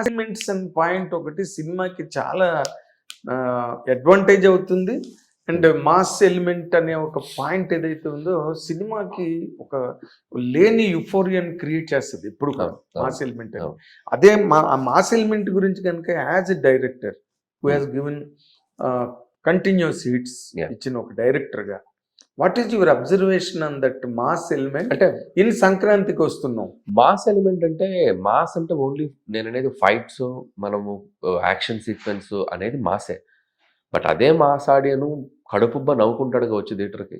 Assignments and point ఒకటి సినిమాకి చాలా అడ్వాంటేజ్ అవుతుంది అండ్ మాస్ ఎలిమెంట్ అనే ఒక పాయింట్ ఏదైతే ఉందో సినిమాకి ఒక లేని యుఫోరియాని క్రియేట్ చేస్తుంది ఇప్పుడు. Mass element. అదే మా ఆ మాస్ ఎలిమెంట్ గురించి కనుక as a director who has given continuous hits. ఇచ్చిన ఒక డైరెక్టర్గా what is your observation on that mass element అంటే ఇన్ సంక్రాంతికి వస్తున్నాం మాస్ ఎలిమెంట్ అంటే మాస్ అంటే ఓన్లీ నేను అనేది ఫైట్స్ మనము యాక్షన్ సీక్వెన్స్ అనేది మాసే బట్ అదే మాస్ ఆడియను కడుపుబ్బ నవ్వుకుంటాడుగా వచ్చి థియేటర్కి.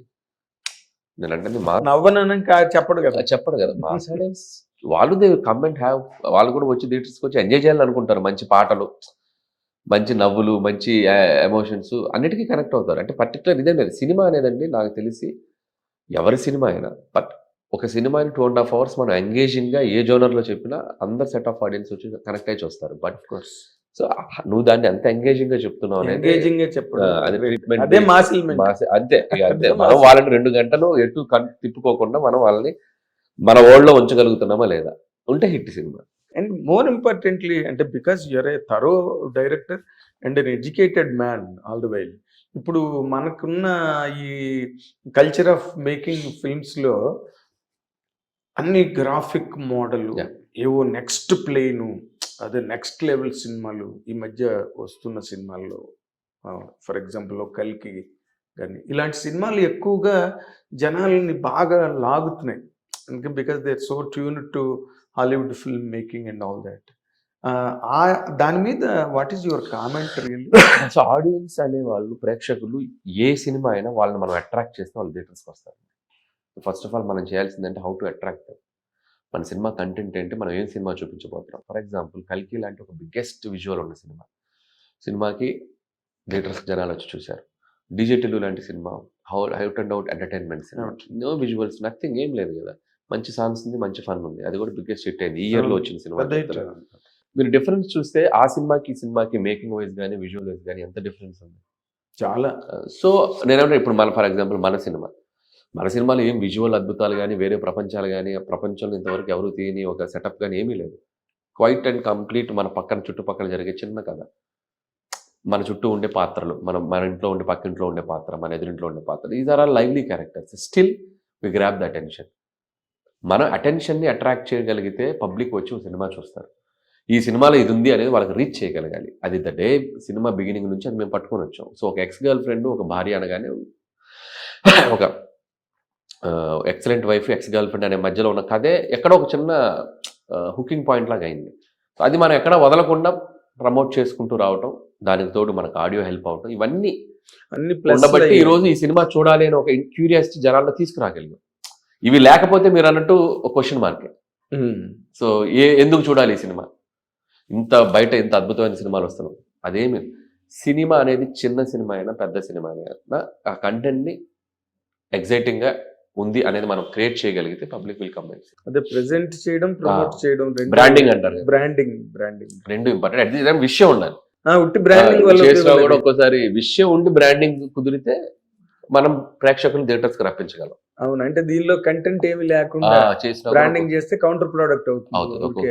నేను అంటే మా నవ్వనక చెప్పడు కదా. చెప్పడు కదా. మాస్ ఆడియన్స్ వాళ్ళు దే కమెంట్ హ్యావ్ వాళ్ళు కూడా వచ్చి థియేటర్స్కి వచ్చి ఎంజాయ్ చేయాలనుకుంటారు మంచి పాటలు. మంచి నవ్వులు మంచి ఎమోషన్స్ అన్నిటికీ కనెక్ట్ అవుతారు. అంటే పర్టికులర్ ఇదే లేదు సినిమా అనేదండి నాకు తెలిసి ఎవరి సినిమా అయినా బట్ ఒక సినిమాని టూ అండ్ హాఫ్ అవర్స్ మనం ఎంగేజింగ్గా ఏ జోనర్లో చెప్పినా అందరు సెట్ ఆఫ్ ఆడియన్స్ వచ్చి కనెక్ట్ అయ్యి వస్తారు బట్ సో నువ్వు దాన్ని చెప్తున్నావు అనేది ఎంగేజింగ్గా చెప్పడం. ఎలిమెంట్ మాసే- అంతే. అంతే. మనం. వాళ్ళని రెండు గంటలు ఎటు తిప్పుకోకుండా మనం వాళ్ళని మన ఓల్డ్లో ఉంచగలుగుతున్నామా లేదా? ఉంటే hit cinema. And more importantly అంటే because your a thorough director and uneducated man all the while ఇప్పుడు మనకున్న ఈ కల్చర్ ఆఫ్ మేకింగ్ ఫిల్మ్స్లో అన్ని గ్రాఫిక్ మోడల్. ఏవో నెక్స్ట్ ప్లేను అదే నెక్స్ట్ లెవెల్ సినిమాలు ఈ మధ్య వస్తున్న సినిమాల్లో. ఫర్ ఎగ్జాంపుల్ కల్కి కానీ ఇలాంటి సినిమాలు ఎక్కువగా జనాల్ని బాగా లాగుతున్నాయి. Because they so tune to Hollywood film making and all that దాని మీద what is your comment so audience అనే వాళ్ళు ప్రేక్షకులు ఏ సినిమా అయినా వాళ్ళని మనం అట్రాక్ట్ చేస్తే వాళ్ళు థియేటర్స్కి వస్తారు. ఫస్ట్ ఆఫ్ ఆల్ మనం చేయాల్సిందంటే హౌ టు అట్రాక్ట్ మన సినిమా కంటెంట్ ఏంటి మనం ఏం సినిమా చూపించబోతున్నాం? ఫర్ ఎగ్జాంపుల్ కల్కి లాంటి ఒక బిగ్గెస్ట్ విజువల్ ఉన్న సినిమా. సినిమాకి థియేటర్స్ జనాలు వచ్చి చూశారు. డిజిటల్ లాంటి cinema how out and out entertainment cinema. No visuals nothing ఏం లేదు కదా. మంచి సాంగ్స్ ఉంది మంచి ఫన్ ఉంది. అది కూడా బిగ్గెస్ట్ హిట్ అయింది. ఈ ఇయర్లో వచ్చిన సినిమా. మీరు డిఫరెన్స్ చూస్తే ఆ సినిమాకి ఈ సినిమాకి మేకింగ్ వైజ్ కానీ విజువల్ వైజ్ కానీ ఎంత డిఫరెన్స్ ఉంది? చాలా. సో నేనేమంటే ఇప్పుడు మన ఫర్ ఎగ్జాంపుల్ మన సినిమా. మన సినిమాలో ఏం విజువల్ అద్భుతాలు కానీ వేరే ప్రపంచాలు కానీ ప్రపంచంలో ఇంతవరకు ఎవరు తీయని ఒక సెటప్ కానీ ఏమీ లేదు. క్వైట్ అండ్ కంప్లీట్ మన పక్కన చుట్టుపక్కల జరిగే చిన్న కథ. మన చుట్టూ ఉండే పాత్రలు మనం మన ఇంట్లో ఉండే పక్కింట్లో ఉండే పాత్ర మన ఎదురింట్లో ఉండే పాత్ర these are all lively characters still we grab the attention మన అటెన్షన్ని అట్రాక్ట్ చేయగలిగితే పబ్లిక్ వచ్చి సినిమా చూస్తారు. ఈ సినిమాలో ఇది ఉంది అనేది వాళ్ళకి రీచ్ చేయగలగాలి. అది ద డే సినిమా బిగినింగ్ నుంచి అది మేము పట్టుకొని వచ్చాం. సో ఒక ఎక్స్ గర్ల్ ఫ్రెండ్ ఒక భార్య అనగానే ఒక excellent wife ex girlfriend అనే మధ్యలో ఉన్న కథే ఎక్కడో ఒక చిన్న హుకింగ్ పాయింట్ లాగా అయింది. సో అది మనం ఎక్కడ వదలకుండా ప్రమోట్ చేసుకుంటూ రావటం దానికి తోడు మనకు ఆడియో హెల్ప్ అవటం ఇవన్నీ ఉండబట్టి ఈ రోజు ఈ సినిమా చూడాలి అని ఒక క్యూరియాసిటీ జనాల్లో తీసుకురాగలిగాం. ఇవి లేకపోతే మీరు అన్నట్టు ఒక క్వశ్చన్ మార్కే సో ఏ ఎందుకు చూడాలి ఈ సినిమా? ఇంత బయట ఇంత అద్భుతమైన సినిమాలు వస్తున్నాయి. అదేమి? సినిమా అనేది చిన్న సినిమా అయినా పెద్ద సినిమా అయినా ఆ కంటెంట్ని ఎగ్జైటింగ్గా ఉంది అనేది మనం క్రియేట్ చేయగలిగితే పబ్లిక్ విల్ కమ్ అదే ప్రెజెంట్ చేయడం ప్రమోట్. చేయడం బ్రాండింగ్ అంటారు. బ్రాండింగ్ బ్రాండింగ్ రెండు ఇంపార్టెంట్ అట్ ది టైం విషయం ఉండాలి. ఉట్టి బ్రాండింగ్ వల్ల కూడా. ఒక్కోసారి విషయం ఉండి బ్రాండింగ్ కుదిరితే మనం ప్రేక్షకులు థియేటర్స్కి రప్పించగలం. అవును? అంటే దీనిలో కంటెంట్ ఏమి లేకుండా బ్రాండింగ్ చేస్తే కౌంటర్ ప్రోడక్ట్ అవుతుంది.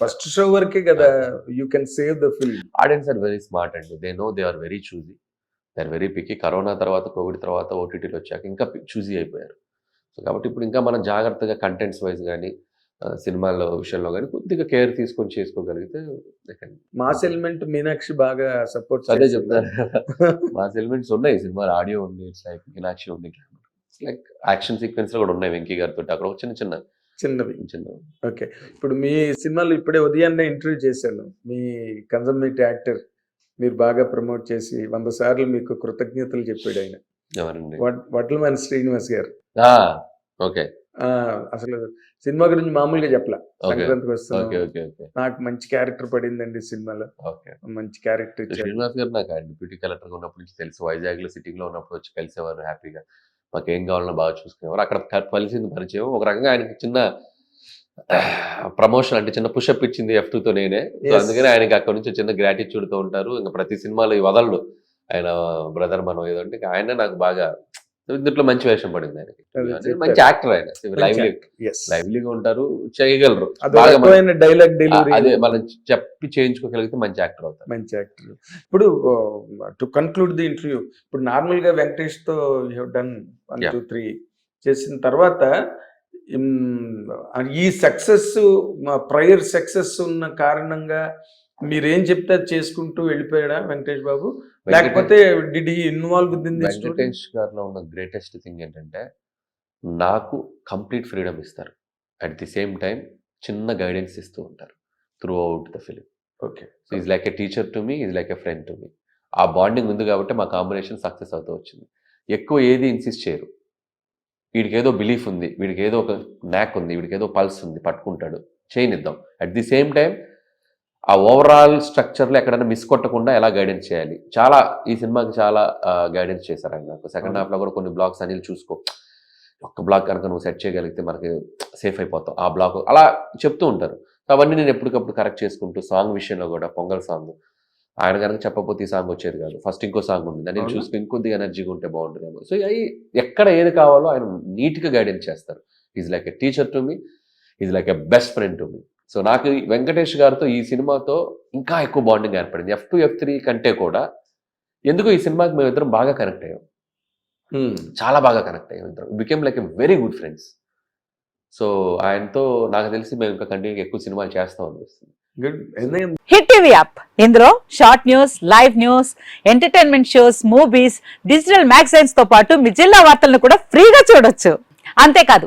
ఫస్ట్ షో వరకే కదా you can save the film audience are very smart అండి they know they are very choosy they are very picky corona తర్వాత కోవిడ్ తర్వాత ఓటీటీలు వచ్చాక ఇంకా చూజీ అయిపోయారు. సో కాబట్టి ఇప్పుడు ఇంకా మనం జాగ్రత్తగా కంటెంట్స్ వైజ్ కానీ సినిమాల విషయంలో కానీ కొద్దిగా కేర్ తీసుకొని చేసుకోగలిగితే మాస్ ఎలిమెంట్ మీనాక్షి బాగా సపోర్ట్ అదే చెప్తాను మా ఎలిమెంట్స్ ఉన్నాయి. సినిమాలో ఆడియో ఉంది ఇట్స్ లైక్ మీనాక్షి ఉంది లైక్ యాక్షన్ సీక్వెన్స్ కూడా ఉన్నాయి వెంకీ గారితో అక్కడ చిన్న చిన్న చిన్నవి. చిన్న ఓకే. ఇప్పుడు మీ సినిమాలో ఇప్పుడే ఉదయాన్నే ఇంటర్వ్యూ చేశాను. మీ కన్సర్మేట్ యాక్టర్ మీరు బాగా ప్రమోట్ చేసి వంద సార్లు మీకు కృతజ్ఞతలు చెప్పాడు ఆయన. ఎవరండి? వడ్లమని శ్రీనివాస్ గారు. ఓకే. అసలు సినిమా గురించి మామూలుగా చెప్పలా. సంక్రాంతికి నాకు మంచి క్యారెక్టర్ పడిందండి సినిమాలో. మంచి క్యారెక్టర్ శ్రీనివాస్ గారు నాకు డిప్యూటీ కలెక్టర్ ఉన్నప్పటి నుంచి తెలుసు. వైజాగ్లో సిట్టింగ్లో ఉన్నప్పుడు వచ్చి కలిసేవారు హ్యాపీగా. మాకు ఏం కావాలన్నా బాగా చూసుకునేవారు. అక్కడ కలిసింది పరిచయం. ఒక రకంగా ఆయనకి చిన్న ప్రమోషన్ అంటే చిన్న పుషప్ ఇచ్చింది ఎఫ్తో నేనే. అందుకని ఆయనకి అక్కడ నుంచి చిన్న gratitude తో ఉంటారు. ఇంకా ప్రతి సినిమాలో ఈ వదలడు. ఆయన బ్రదర్ మనం ఏదో అంటే ఆయన నాకు బాగా దీంట్లో మంచి వేషం పడింది ఆయనకి. చెప్పారు. మంచి యాక్టర్ ఆయన. లైవ్లీ లైవ్లీగా ఉంటారు చేయగలరు. డైలాగ్ డెలివరీ అదే మనం చెప్పి చేయించుకోగలిగితే మంచి యాక్టర్ అవుతారు. మంచి యాక్టర్. ఇప్పుడు టు కన్క్లూడ్ ది ఇంటర్వ్యూ ఇప్పుడు నార్మల్గా వెంకటేష్తో you done one. Two three చేసిన తర్వాత ఈ సక్సెస్ ప్రయర్ సక్సెస్ ఉన్న కారణంగా మీరేం చెప్తే అది చేసుకుంటూ వెళ్ళిపోయాడా వెంకటేష్ బాబు? లేకపోతే did he involve in Venkatesh గారిలో ఉన్న గ్రేటెస్ట్ థింగ్ ఏంటంటే నాకు కంప్లీట్ ఫ్రీడమ్ ఇస్తారు. అట్ ది సేమ్ టైం చిన్న గైడెన్స్ ఇస్తూ ఉంటారు throughout the film okay so is like a teacher to me is like a friend to me ఆ bonding ఉంది కాబట్టి మా కాంబినేషన్ సక్సెస్ అవుతూ వచ్చింది. ఎక్కువ ఏది ఇన్సిస్ట్ చేయరు. వీడికి ఏదో బిలీఫ్ ఉంది వీడికి ఏదో ఒక న్యాక్ ఉంది వీడికి ఏదో పల్స్ ఉంది పట్టుకుంటాడు. చేయనిద్దాం. అట్ ది సేమ్ టైం ఆ ఓవరాల్ స్ట్రక్చర్లో ఎక్కడైనా మిస్ కొట్టకుండా ఎలా గైడెన్స్ చేయాలి? చాలా ఈ సినిమాకి చాలా గైడెన్స్ చేశారు ఆయన నాకు. సెకండ్. హాఫ్లో కూడా కొన్ని బ్లాగ్స్ అనిల్ చూసుకో. ఒక్క బ్లాక్ కనుక నువ్వు సెట్ చేయగలిగితే మనకి సేఫ్ అయిపోతాం ఆ బ్లాక్ అలా చెప్తూ ఉంటారు. సో అవన్నీ నేను ఎప్పటికప్పుడు కరెక్ట్ చేసుకుంటూ సాంగ్ విషయంలో కూడా పొంగల్ సాంగ్ ఆయన కనుక చెప్పకపోతే ఈ సాంగ్ వచ్చేది కాదు. ఫస్ట్ ఇంకో సాంగ్ ఉంది. దాన్ని? చూసుకుని ఇంకొద్దిగా ఎనర్జీగా ఉంటే బాగుంటుందేమో. సో అవి ఎక్కడ ఏది కావాలో ఆయన నీట్గా గైడెన్స్ చేస్తారు. Is like a teacher to me is like a best friend to me so నాకు వెంకటేష్ గారితో ఈ సినిమాతో ఇంకా ఎక్కువ బాండింగ్ ఏర్పడింది. ఎఫ్ టూ ఎఫ్ త్రీ కంటే కూడా ఎందుకు ఈ సినిమాకి మేము ఇద్దరం బాగా కనెక్ట్ అయ్యాం? చాలా బాగా కనెక్ట్ అయ్యాం ఇద్దరం. Became like a very good friends so ఆయనతో నాకు తెలిసి మేము ఇంకా కంటిన్యూ ఎక్కువ సినిమాలు చేస్తాం అనిపిస్తుంది. హిట్ టీవీ యాప్ ఇందులో short news live news entertainment shows movies digital మ్యాగజైన్స్తో పాటు మీ జిల్లా వార్తలను కూడా ఫ్రీగా చూడొచ్చు. అంతేకాదు